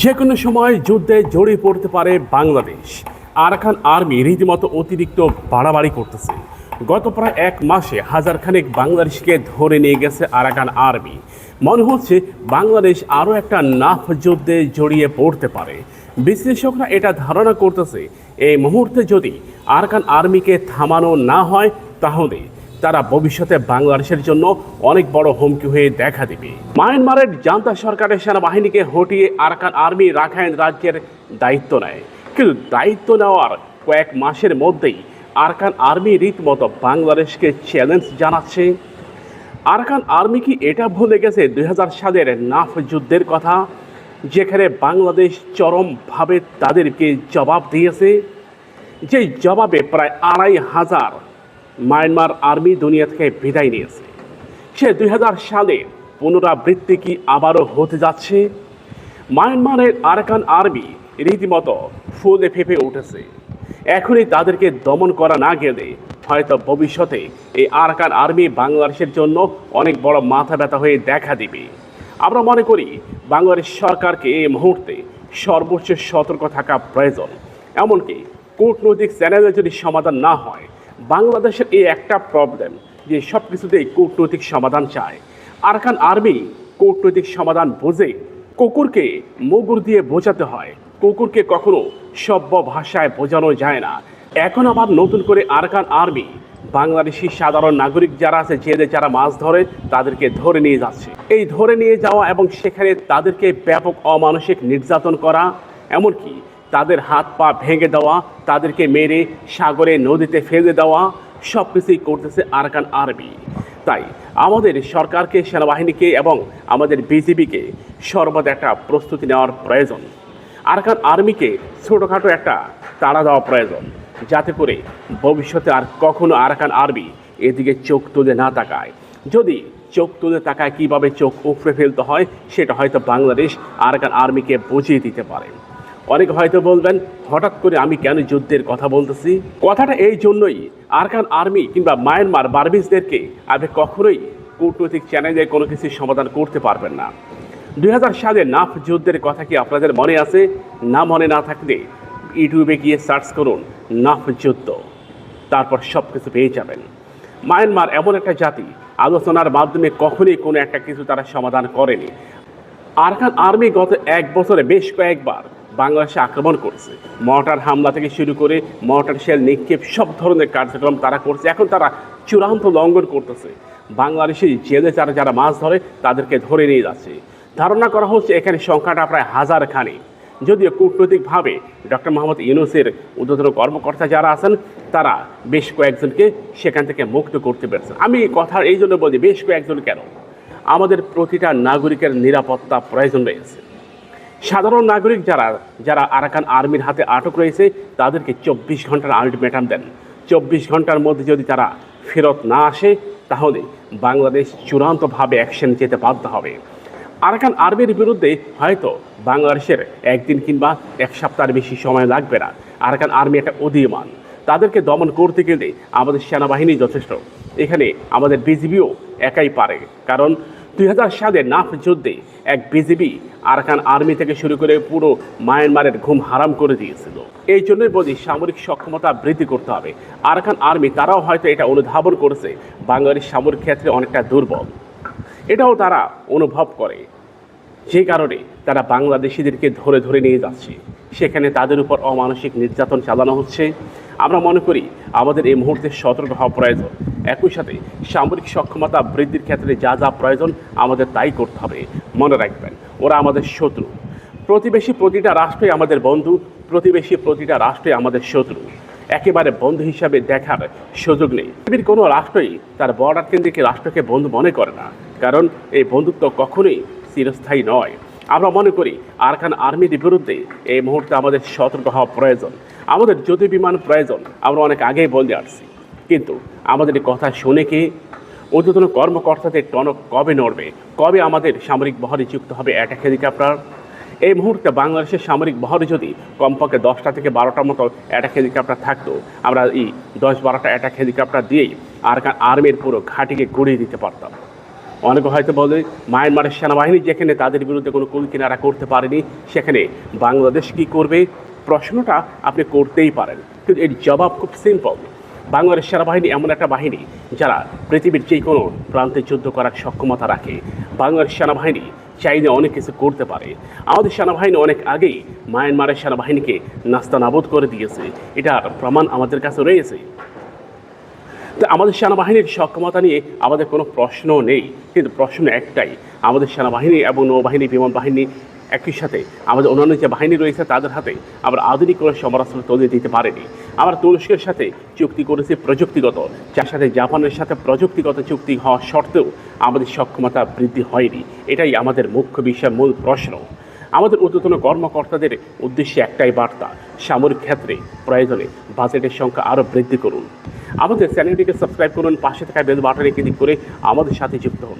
যে কোনো সময় যুদ্ধে জড়িয়ে পড়তে পারে বাংলাদেশ। আরাকান আর্মি রীতিমতো অতিরিক্ত বাড়াবাড়ি করতেছে। গত প্রায় এক মাসে হাজারখানেক বাংলাদেশকে ধরে নিয়ে গেছে আরাকান আর্মি। মনে হচ্ছে বাংলাদেশ আরও একটা নাফ যুদ্ধে জড়িয়ে পড়তে পারে। বিশ্লেষকরা এটা ধারণা করতেছে, এই মুহূর্তে যদি আরাকান আর্মিকে থামানো না হয় তাহলে তারা ভবিষ্যতে বাংলাদেশের জন্য অনেক বড় হুমকি হয়ে দেখা দেবে। মায়ানমারের জান্তা সরকারের সেনাবাহিনীকে হটিয়ে আরাকান আর্মি রাখাইন রাজ্যের দায়িত্ব নেয়। কিন্তু দায়িত্ব নেওয়ার কয়েক মাসের মধ্যেই আরকান আর্মি রীতিমতো বাংলাদেশকে চ্যালেঞ্জ জানাচ্ছে। আরকান আর্মি কি এটা ভুলে গেছে? দু হাজার সালের নাফ যুদ্ধের কথা, যেখানে বাংলাদেশ চরমভাবে তাদেরকে জবাব দিয়েছে। যে জবাবে প্রায় আড়াই হাজার মায়ানমার আর্মি দুনিয়া থেকে বিদায় নিয়েছে। সে দুই সালে পুনরাবৃত্তি কি আবারও হতে যাচ্ছে? মায়ানমারের আরাকান আর্মি রীতিমতো ফুলে ফেঁপে উঠেছে। এখনই তাদেরকে দমন করা না গেলে হয়তো ভবিষ্যতে এই আরাকান আর্মি বাংলাদেশের জন্য অনেক বড় মাথা ব্যথা হয়ে দেখা দিবে। আমরা মনে করি, বাংলাদেশ সরকারকে এই মুহূর্তে সর্বোচ্চ সতর্ক থাকা প্রয়োজন। এমনকি কূটনৈতিক চ্যানেলে যদি সমাধান না হয় বাংলাদেশের এই একটা প্রবলেম যে সব কিছুতেই কূটনৈতিক সমাধান চায়। আরকান আর্মি কূটনৈতিক সমাধান বোঝে, কুকুরকে মুগুর দিয়ে বোঝাতে হয়। কুকুরকে কখনো সভ্য ভাষায় বোঝানো যায় না। এখন আবার নতুন করে আরকান আর্মি বাংলাদেশি সাধারণ নাগরিক যারা আছে, জেলে যারা মাছ ধরে, তাদেরকে ধরে নিয়ে যাচ্ছে। এই ধরে নিয়ে যাওয়া এবং সেখানে তাদেরকে ব্যাপক অমানসিক নির্যাতন করা, এমনকি তাদের হাত পা ভেঙে দেওয়া, তাদেরকে মেরে সাগরে, নদীতে ফেলে দেওয়া সব কিছুই করতেছে আরকান আর্মি তাই আমাদের সরকারকে, সেনাবাহিনীকে এবং আমাদের বিজিবিকে সর্বদা একটা প্রস্তুতি নেওয়ার প্রয়োজন। আরকান আর্মিকে ছোটোখাটো একটা তাড়া দেওয়া প্রয়োজন, যাতে করে ভবিষ্যতে আর কখনো আরাকান আর্মি এদিকে চোখ তুলে না তাকায়। যদি চোখ তুলে তাকায়, কীভাবে চোখ উপড়ে ফেলতে হয়, সেটা হয়তো বাংলাদেশ আরাকান আর্মিকে বুঝিয়ে দিতে পারে। অনেক হয়তো বলবেন, হঠাৎ করে আমি কেন যুদ্ধের কথা বলতেছি? কথাটা এই জন্যই আরকান আর্মি কিংবা মায়ানমার বার্মিসদেরকে আপনি কখনোই কূটনৈতিক চ্যানেলে কোনো কিছু সমাধান করতে পারবেন না। দু হাজার সালে নাফ যুদ্ধের কথা কি আপনাদের মনে আছে? না মনে না থাকলে ইউটিউবে গিয়ে সার্চ করুন, নাফ যুদ্ধ। তারপর সব কিছু পেয়ে যাবেন। মায়ানমার এমন একটা জাতি, আলোচনার মাধ্যমে কখনই কোনো একটা কিছু তারা সমাধান করেনি। আরকান আর্মি গত এক বছরে বেশ কয়েকবার বাংলাদেশে আক্রমণ করছে। মর্টার হামলা থেকে শুরু করে মর্টার শেল, নিক্ষেপ, সব ধরনের কার্যক্রম তারা করছে। এখন তারা চূড়ান্ত লঙ্ঘন করতেছে। বাংলাদেশি জেলে যারা যারা মাছ ধরে, তাদেরকে ধরে নিয়ে যাচ্ছে। ধারণা করা হচ্ছে এখানে সংখ্যাটা প্রায় হাজার খানি যদিও কূটনৈতিকভাবে ডক্টর মোহাম্মদ ইউনুসের উদ্বোধন কর্মকর্তা যারা আছেন, তারা বেশ কয়েকজনকে সেখান থেকে মুক্ত করতে পেরেছেন। আমি কথা এই জন্য বলি, বেশ কয়েকজন কেন? আমাদের প্রতিটা নাগরিকের নিরাপত্তা প্রয়োজন রয়েছে। সাধারণ নাগরিক যারা যারা আরাকান আর্মির হাতে আটক রয়েছে, তাদেরকে চব্বিশ ঘণ্টার আলটিমেটাম দেন। চব্বিশ ঘণ্টার মধ্যে যদি তারা ফেরত না আসে, তাহলে বাংলাদেশ চূড়ান্তভাবে অ্যাকশন যেতে বাধ্য হবে। আরাকান আর্মির বিরুদ্ধে হয়তো বাংলাদেশের একদিন কিংবা এক সপ্তাহের বেশি সময় লাগবে না। আরাকান আর্মি একটা উদীয়মান। তাদেরকে দমন করতে গেলে আমাদের সেনাবাহিনী যথেষ্ট। এখানে আমাদের বিজিবিও একাই পারে। কারণ দুই হাজার সালে নাফ যুদ্ধে এক বিজিবি আরাকান আর্মি থেকে শুরু করে পুরো মায়ানমারের ঘুম হারাম করে দিয়েছিল। এই জন্যই বলি সামরিক সক্ষমতা বৃদ্ধি করতে হবে। আরাকান আর্মি তারাও হয়তো এটা অনুধাবন করেছে, বাঙালির সামরিক ক্ষেত্রে অনেকটা দুর্বল। এটাও তারা অনুভব করে। যে কারণে তারা বাংলাদেশিদেরকে ধরে ধরে নিয়ে যাচ্ছে। সেখানে তাদের উপর অমানসিক নির্যাতন চালানো হচ্ছে। আমরা মনে করি আমাদের এই মুহূর্তে সতর্ক হওয়া প্রয়োজন। একই সাথে সামরিক সক্ষমতা বৃদ্ধির ক্ষেত্রে যা যা প্রয়োজন আমাদের তাই করতে হবে। মনে রাখবেন, ওরা আমাদের শত্রু। প্রতিবেশী প্রতিটা রাষ্ট্রই আমাদের বন্ধু, প্রতিবেশী প্রতিটা রাষ্ট্রই আমাদের শত্রু। একেবারে বন্ধু হিসাবে দেখার সুযোগ নেই। পৃথিবীর কোনো রাষ্ট্রই তার বর্ডার কেন্দ্রিক রাষ্ট্রকে বন্ধু মনে করে না, কারণ এই বন্ধুত্ব কখনোই চিরস্থায়ী নয়। আমরা মনে করি আরখান আর্মির বিরুদ্ধে এই মুহূর্তে আমাদের সতর্ক হওয়া প্রয়োজন। আমাদের যুদ্ধ বিমান প্রয়োজন, আমরা অনেক আগেই বলতে আসছি কিন্তু আমাদের কথা শুনে কি ঊর্ধ্বতন কর্মকর্তাদের টনক কবে নড়বে? কবে আমাদের সামরিক বহরে যুক্ত হবে অ্যাটাক হেলিকপ্টার এই মুহূর্তে বাংলাদেশের সামরিক বহরে যদি কমপক্ষে দশটা থেকে বারোটার মতো অ্যাটাক হেলিকপ্টার থাকতো, আমরা এই দশ বারোটা অ্যাটাক হেলিকপ্টার দিয়েই আর আর্মির পুরো ঘাঁটিকে গড়িয়ে দিতে পারতাম। অনেকে হয়তো বলে, মায়ানমারের সেনাবাহিনী যেখানে তাদের বিরুদ্ধে কোনো কুল কিনারা করতে পারেনি, সেখানে বাংলাদেশ কি করবে? প্রশ্নটা আপনি করতেই পারেন। কিন্তু এর জবাব খুব সিম্পল বাংলাদেশ সেনাবাহিনী এমন একটা বাহিনী যারা পৃথিবীর যে কোনো প্রান্তে যুদ্ধ করার সক্ষমতা রাখে। বাংলাদেশ সেনাবাহিনী চাইলে অনেক কিছু করতে পারে। আমাদের সেনাবাহিনী অনেক আগেই মায়ানমারের সেনাবাহিনীকে নাস্তানাবুদ করে দিয়েছে। এটার প্রমাণ আমাদের কাছে রয়েছে। তো আমাদের সেনাবাহিনীর সক্ষমতা নিয়ে আমাদের কোনো প্রশ্ন নেই। কিন্তু প্রশ্ন একটাই, আমাদের সেনাবাহিনী এবং নৌবাহিনী বিমান বাহিনী একই সাথে আমাদের অন্যান্য যে বাহিনী রয়েছে তাদের হাতে আমরা আধুনিক কোনো সমরাস্ত্র তুলে দিতে পারিনি। আমরা তুরস্কের সাথে চুক্তি করেছি প্রযুক্তিগত। যার সাথে জাপানের সাথে প্রযুক্তিগত চুক্তি হওয়া সত্ত্বেও আমাদের সক্ষমতা বৃদ্ধি হয়নি। এটাই আমাদের মুখ্য বিষয় মূল প্রশ্ন। আমাদের ঊর্ধ্বতন কর্মকর্তাদের উদ্দেশ্যে একটাই বার্তা, সামরিক ক্ষেত্রে প্রয়োজনে বাজেটের সংখ্যা আরও বৃদ্ধি করুন। আমাদের চ্যানেলটিকে সাবস্ক্রাইব করুন, পাশে থাকা বেল বাটনে ক্লিক করে আমাদের সাথে যুক্ত হন।